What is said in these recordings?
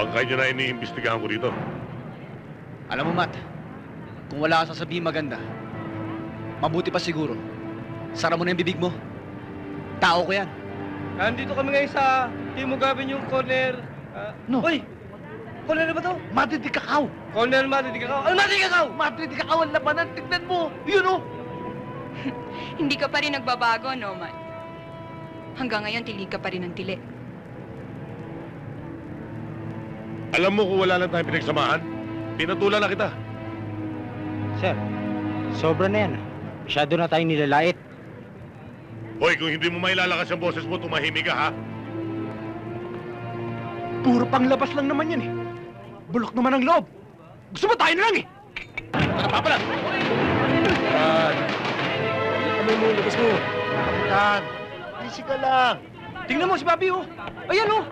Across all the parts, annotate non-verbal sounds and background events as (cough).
Bangkay niyo na iniimbestigahan ko dito. Alam mo, Matt, kung wala kang sasabihin maganda, mabuti pa siguro. Sara mo na yung bibig mo. Tao ko yan. Nandito kami ngayon sa Timog Avenue Corner. ah, No. Uy! Corner na ba to? Madrid di kakao! Corner Madrid Kakao. Ano Madrid Kakao? Madrid di kakao ang labanan. Tignan mo! Yun oh! (laughs) Hindi ka pa rin nagbabago, no, Matt? Hanggang ngayon, tilig ka pa rin ng tili. Alam mo kung wala lang tayong pinagsamahan, pinatulan na kita. Sir, sobra na yan. Masyado na tayong nilalait. Hoy, kung hindi mo mailalakas ang boses mo, tumahimik ka, ha? Puro panglabas lang naman yan eh. Bulok naman ang loob. Gusto mo tayo na lang eh. Ano pa pala? Ano mo, labas mo. Kapitan, easy ka lang. Tingnan mo si Bobby oh. Ayan oh.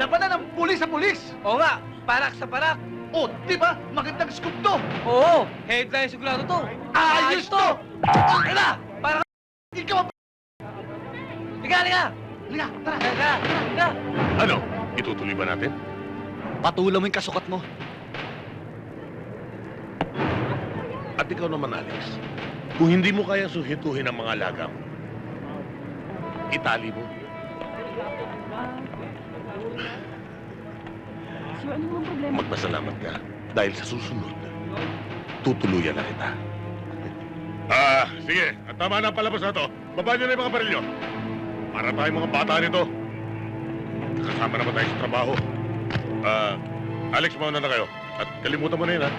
Labanan ng pulis sa pulis. Oo nga, parak sa parak. Oh, di ba? Magandang scoop to. Oo, headline sigurado to. Ayos to. Ano na? Para Hindi ka map... Liga, liga! Liga, tara. Liga, liga! Ano? Itutuloy ba natin? Patulan mo yung kasukat mo. At ikaw naman, Alex. Kung hindi mo kaya suhituhin ang mga lagaw, itali mo. Magpasalamat ka dahil sa susunod, tutuluyan na kita. Ah, sige. At tama na ang palabas na to. Baba niyo na yung mga baril niyo. Para tayong mga bata nito. Kasama naman tayo sa trabaho. Ah, Alex, mauna na kayo. At kalimutan mo na yun, ha?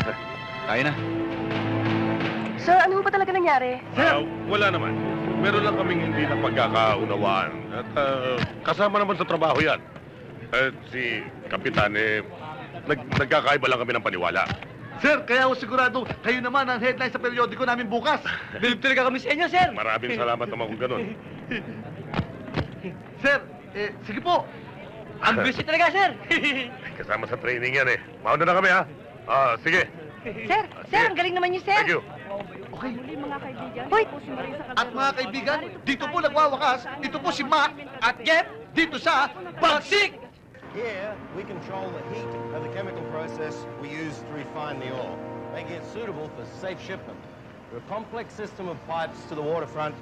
(laughs) Tayo na. Sir, ano ba talaga nangyari? Ah, wala naman. Meron lang kaming hindi na pagkakaunawaan. At ah, kasama naman sa trabaho yan. At si Kapitan, eh, nag nagkakaiba lang kami ng paniwala. Sir, kaya ako sigurado, kayo naman ang headline sa periodiko namin bukas. Bilib talaga kami sa inyo, sir! Maraming salamat naman kung ganun. (laughs) Sir, eh, sige po. Ang (laughs) busy talaga, sir! Kasama sa training yan eh. Mauna na kami ha. Ah, sige. Sir, sir, ang galing naman niyo, sir. Thank you. Okay. mga kaibigan. Hoy! At mga kaibigan, dito po nagwawakas, ito po si Matt At Jeff, dito sa Bagsik! Here, we control the heat of the chemical process we use to refine the oil, making it suitable for safe shipment. Through a complex system of pipes to the waterfront,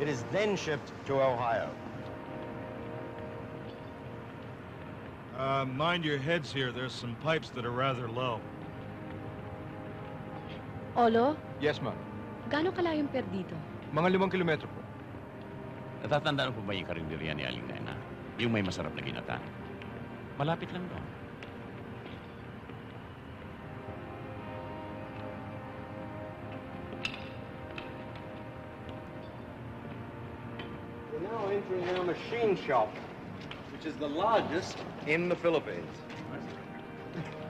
it is then shipped to Ohio. Uh, mind your heads here. There's some pipes that are rather low. Olo, Yes, ma'am. gaano kalayong per dito? Mga limang kilometro po. Natatandaan po ba yung karinderya ni Aling Nena? Yung may masarap na ginata? Malapit lang doon. We're now entering our machine shop, which is the largest in the Philippines. (laughs)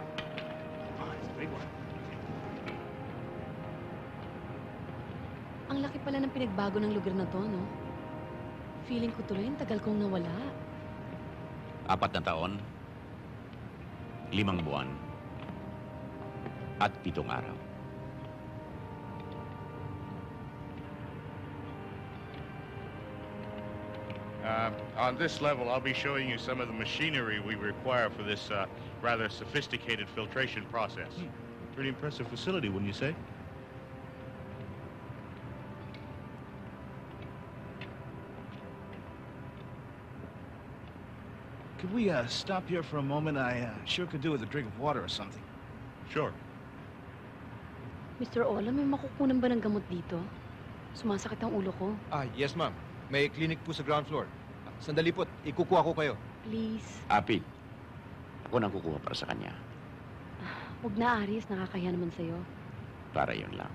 Ang laki pala ng pinagbago ng lugar na to, no? Feeling ko tuloy, ang tagal kong nawala. Apat na taon, limang buwan, at pitong araw. Uh, on this level, I'll be showing you some of the machinery we require for this uh, rather sophisticated filtration process. Pretty impressive facility, wouldn't you say? Could we uh, stop here for a moment? I uh, sure could do with a drink of water or something. Sure. Mr. Ola, may makukunan ba ng gamot dito? Sumasakit ang ulo ko. Ah, yes, ma'am. May clinic po sa ground floor. Ah, Sandali po, ikukuha ko kayo. Please. Apit, ako nang kukuha para sa kanya. Huwag na, Aris. Nakakahiya naman sa'yo. Para yun lang.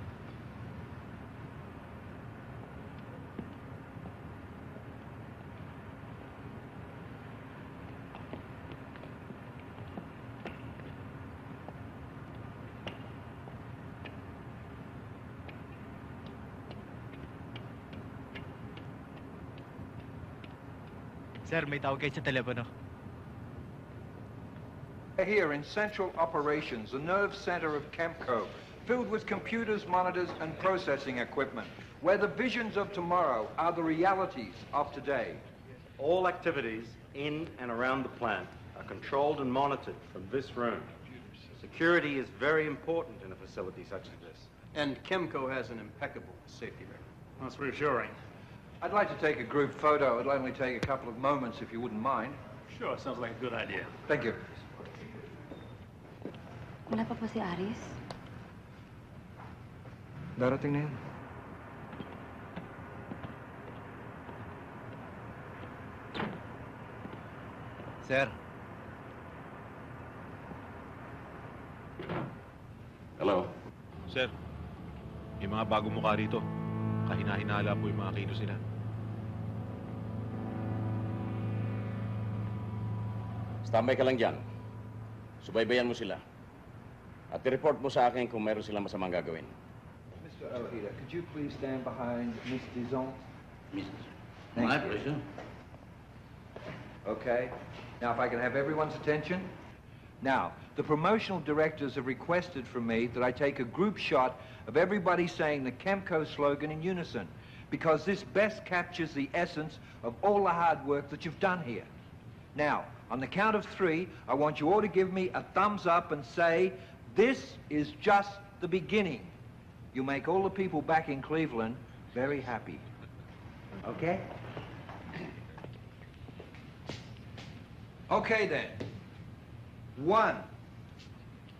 Sir, may tawag kayo sa telepono. Here in Central Operations, the nerve center of Camco, filled with computers, monitors, and processing equipment, where the visions of tomorrow are the realities of today. All activities in and around the plant are controlled and monitored from this room. Security is very important in a facility such as this. And Chemco has an impeccable safety record. That's reassuring. I'd like to take a group photo. It'll only take a couple of moments if you wouldn't mind. Sure, sounds like a good idea. Thank you. Wala pa po si Aris? Darating na yan. Sir, Hello? sir. May mga bagong mukha rito. Kahina-hinala po yung mga kilos nila. Standby ka lang dyan. Subaybayan mo sila. At i-report mo sa akin kung meron silang masamang gagawin. Mr. Ojeda, could you please stand behind Miss Dizon? My Thank you. Okay. Now, if I can have everyone's attention. Now, the promotional directors have requested from me that I take a group shot of everybody saying the Chemco slogan in unison, because this best captures the essence of all the hard work that you've done here. Now, on the count of three, I want you all to give me a thumbs up and say, this is just the beginning. You make all the people back in Cleveland very happy. Okay? Okay then. One,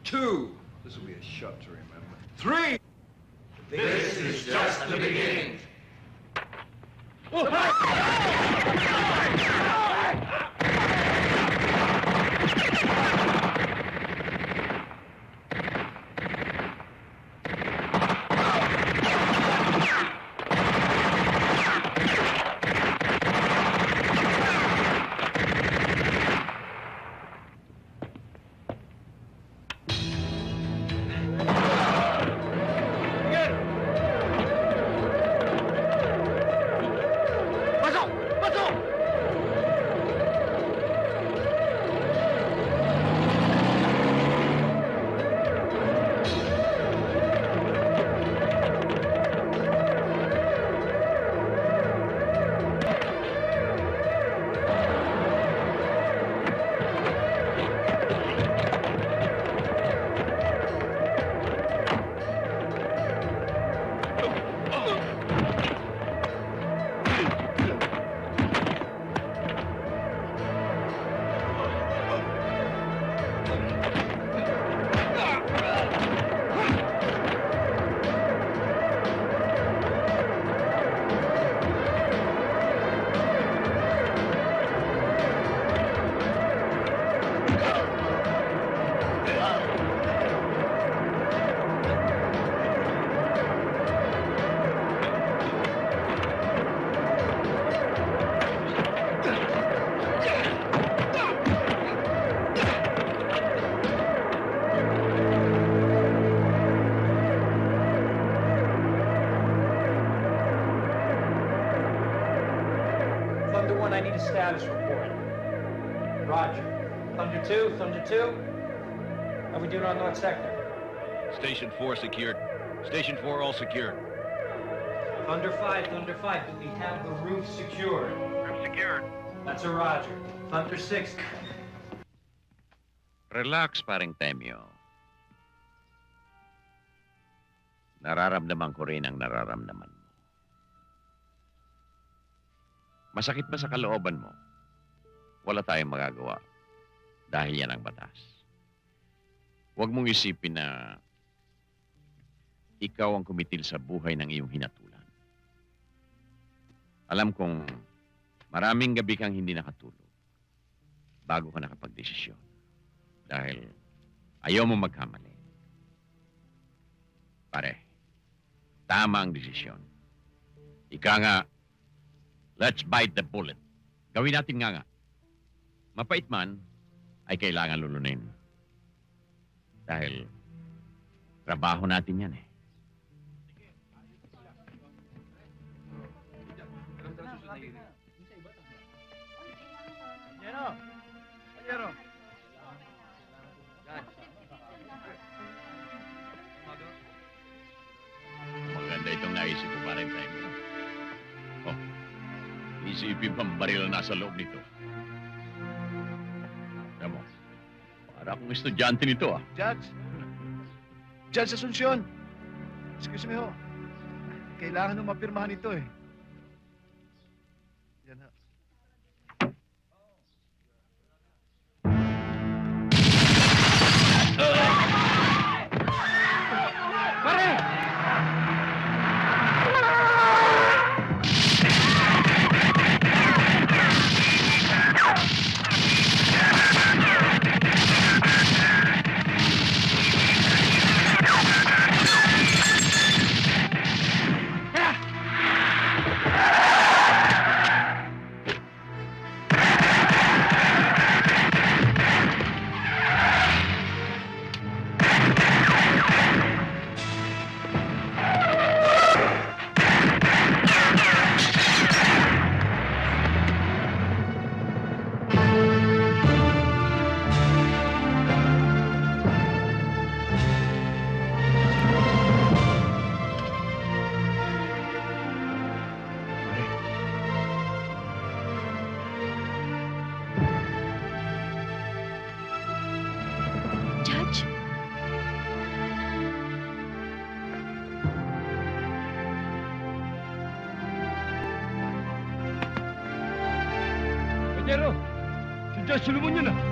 two, this will be a shot to remember. Three! This is just the beginning. I need a status report. Roger. Thunder 2, Thunder 2. How we doing on North Sector? Station 4 secured. Station 4 all secured. Thunder 5, Thunder 5, do we have the roof secured? I'm secured. That's a Roger. Thunder 6. Relax, paring Temyo. Nararamdaman ko rin ang nararamdaman Masakit ba sa kalooban mo? Wala tayong magagawa dahil yan ang batas. Huwag mong isipin na ikaw ang kumitil sa buhay ng iyong hinatulan. Alam kong maraming gabi kang hindi nakatulog bago ka nakapagdesisyon dahil ayaw mo magkamali. Pare, tama ang desisyon. Ika nga, let's bite the bullet. Gawin natin nga nga. Mapait man, ay kailangan lulunin. Dahil, trabaho natin yan eh. Yero! Yero! Maganda itong naisip ko pa rin tayo. Isipin pang baril na nasa loob nito. Tama mo, Para akong estudyante nito ah. Judge. Judge Asuncion. Excuse me ho. Kailangan nung mapirmahan ito eh. 그대로 주저실 문이나